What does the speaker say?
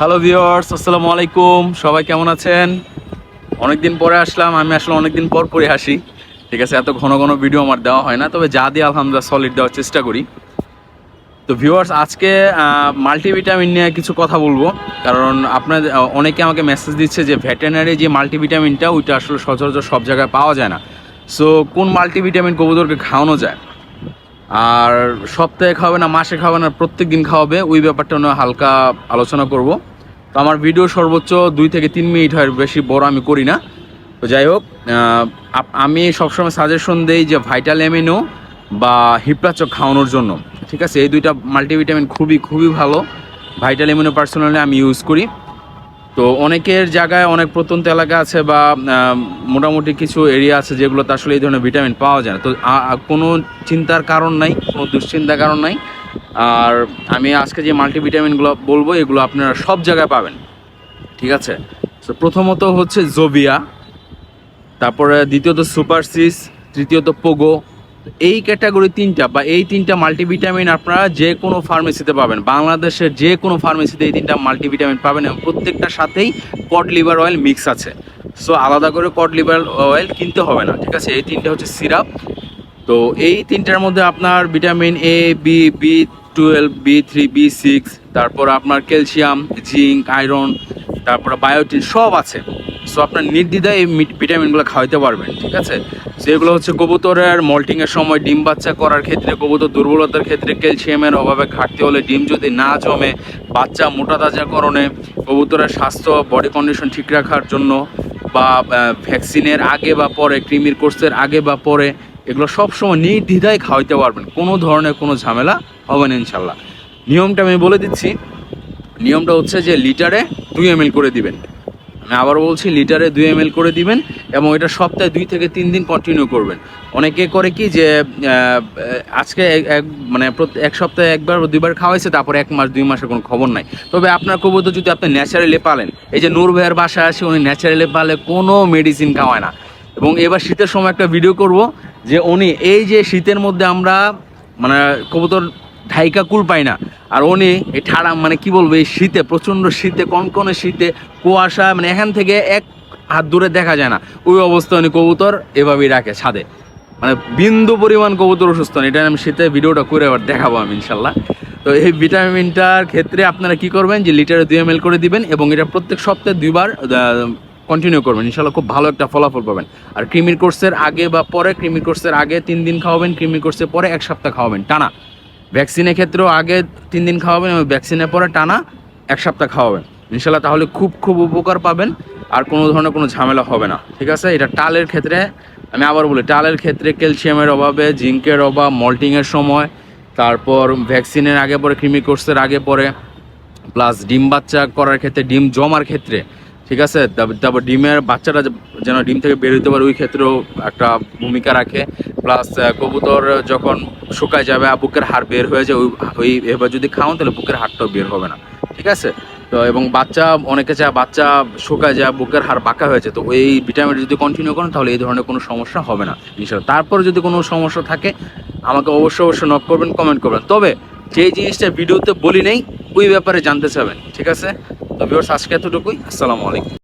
Hello viewers আসসালামু আলাইকুম। সবাই কেমন আছেন? অনেকদিন পরে আসলাম, আমি আসলে অনেকদিন পর পরে আসি। ঠিক আছে, এত ঘন ঘন ভিডিও আমার দেওয়া হয় না, তবে যা দিয়ে আলহামদুলিল্লাহ সলিড দেওয়ার চেষ্টা করি। তো ভিউয়ার্স আজকে মাল্টিভিটামিন নিয়ে কিছু কথা বলব। কারণ আপনার অনেকে আমাকে মেসেজ দিচ্ছে যে ভেটেনারি যে মাল্টিভিটামিনটা ওইটা আসলে সচরাচর সব জায়গায় পাওয়া যায় না। সো কোন মাল্টিভিটামিন কবুতরকে খাওয়ানো যায়? আর সপ্তাহে খাওয়াবে না, মাসে খাওয়াবে না প্রত্যেক দিন খাওয়াবে। ওই ব্যাপারটা নিয়ে হালকা আলোচনা করব। তো আমার ভিডিও সর্বোচ্চ দুই থেকে তিন মিনিট হয়, বেশি বড় আমি করি না। তো যাই হোক আমি সবসময় সাজেশন দেই যে ভাইটাল এমিনো বা হিপ্রাচক খাওয়ানোর জন্য। ঠিক আছে? এই দুইটা মাল্টিভিটামিন খুবই খুবই ভালো। ভাইটাল এমিনো পার্সোনালি আমি ইউজ করি। তো অনেকের জায়গায় অনেক প্রত্যন্ত এলাকা আছে বা মোটামুটি কিছু এরিয়া আছে যেগুলোতে আসলে এই ধরনের ভিটামিন পাওয়া যায় না। তো কোনো চিন্তার কারণ নাই, কোনো দুশ্চিন্তার কারণ নাই। আর আমি আজকে যে মাল্টিভিটামিনগুলো বলব, এগুলো আপনারা সব জায়গায় পাবেন। ঠিক আছে? তো প্রথমত হচ্ছে জোবিয়া তারপরে দ্বিতীয়ত সুপারসিস তৃতীয়ত পোগো এই ক্যাটাগরি তিনটা বা এই তিনটা মাল্টিভিটামিন আপনারা যে কোনো ফার্মেসিতে পাবেন। বাংলাদেশের যে কোনো ফার্মেসিতে এই তিনটা মাল্টিভিটামিন পাবেন এবং প্রত্যেকটার সাথেই কড লিভার অয়েল মিক্স আছে। সো আলাদা করে কড লিভার অয়েল কিনতে হবে না, ঠিক আছে? এই তিনটা হচ্ছে সিরাপ তো, এই তিনটার মধ্যে আপনার vitamin A B B twelve B three B six তারপর আপনার ক্যালসিয়াম জিঙ্ক আয়রন তারপর বায়োটিন সব আছে। সো আপনার নির্দ্বিধায় এই ভিটামিনগুলো খাওয়াইতে পারবেন, ঠিক আছে? যেগুলো হচ্ছে কবুতরের মল্টিংয়ের সময় ডিম বাচ্চা করার ক্ষেত্রে, কবুতর দুর্বলতার ক্ষেত্রে ক্যালসিয়ামের অভাবে ঘাটতি হলে ডিম যদি না জমে, বাচ্চা মোটা তাজাকরণে কবুতরের স্বাস্থ্য বডি কন্ডিশন ঠিক রাখার জন্য বা ভ্যাকসিনের আগে বা পরে, কৃমির কোর্সের আগে বা পরে, এগুলো সবসময় নির্দ্বিধায় খাওয়াইতে পারবেন। কোনো ধরনের কোনো ঝামেলা হবে না ইনশাল্লাহ নিয়মটা আমি বলে দিচ্ছি। নিয়মটা হচ্ছে যে লিটারে দুই এম করে দিবেন। আবার বলছি লিটারে দুই এম করে দিবেন এবং এটা সপ্তাহে দুই থেকে তিন দিন কন্টিনিউ করবেন। অনেকে করে কি যে আজকে এক- মানে এক সপ্তাহে একবার দুইবার খাওয়াইছে, তারপর এক মাস, দুই মাসের কোনো খবর নাই। তবে আপনার কবুতর যদি আপনি ন্যাচারালি পালেন, এই যে নূর ভাইয়ের বাসায় আসে, উনি ন্যাচারালি পালে কোনো মেডিসিন খাওয়ায় না। এবং এবার শীতের সময় একটা ভিডিও করব যে উনি এই যে শীতের মধ্যে আমরা মানে কবুতর ঢাইকা কুল পাই না। আর উনি এই ঠাড়া মানে কি বলব, এই শীতে, প্রচণ্ড শীতে, কনকনে শীতে, কুয়াশা মানে এখান থেকে এক হাত দূরে দেখা যায় না। ওই অবস্থায় উনি কবুতর এভাবেই রাখে ছাদে। মানে বিন্দু পরিমাণ কবুতর অসুস্থ না। এটা আমি শীতে ভিডিওটা করে আবার দেখাবো আমি, ইনশাল্লাহ। তো এই ভিটামিনটার ক্ষেত্রে আপনারা কি করবেন, যে লিটারে দুই এম করে দিবেন এবং এটা প্রত্যেক সপ্তাহে দুইবার কন্টিনিউ করবেন। ইনশাল্লাহ খুব ভালো একটা ফলাফল পাবেন। আর ক্রিমির কোর্সের আগে বা পরে, ক্রিমির কোর্সের আগে তিন দিন খাওয়াবেন, ক্রিমির কোর্সের পরে এক সপ্তাহ খাওয়াবেন, টানা। ভ্যাকসিনের ক্ষেত্রেও আগে তিন দিন খাওয়াবেন এবং ভ্যাকসিনের পরে টানা এক সপ্তাহ খাওয়াবেন। ইনশাল্লাহ তাহলে খুব খুব উপকার পাবেন, আর কোনো ধরনের কোনো ঝামেলা হবে না। ঠিক আছে? এটা টালের ক্ষেত্রে, আমি আবার বলি, টালের ক্ষেত্রে ক্যালসিয়ামের অভাবে, জিঙ্কের অভাব, মল্টিংয়ের সময়, তারপর ভ্যাকসিনের আগে পরে ক্রিমি কোর্সের আগে পরে প্লাস ডিম বাচ্চা করার ক্ষেত্রে, ডিম জমার ক্ষেত্রে, ঠিক আছে? তারপর- ডিমের বাচ্চাটা যেন ডিম থেকে বের হতে পারে, ওই ক্ষেত্রেও একটা ভূমিকা রাখে। প্লাস কবুতর যখন শুকায় যাবে বুকের হাড় বের হয়ে যায়, ওই এবার যদি খাওয়ান তাহলে বুকের হাড়টাও বের হবে না। ঠিক আছে? তো এবং বাচ্চা, অনেকে চায় বাচ্চা শুকায় যায়, বুকের হাড় বাঁকা হয়েছে তো ওই ভিটামিন যদি কন্টিনিউ করেন, তাহলে এই ধরনের কোনো সমস্যা হবে না ইনশাল্লাহ তারপর যদি কোনো সমস্যা থাকে, আমাকে অবশ্যই অবশ্যই নক করবেন কমেন্ট করবেন। তবে, যেই জিনিসটা ভিডিওতে বলি নেই, ওই ব্যাপারে জানতে চাবেন ঠিক আছে? তো ভিউয়ার্স আজকে এতটুকুই, আসসালামু আলাইকুম।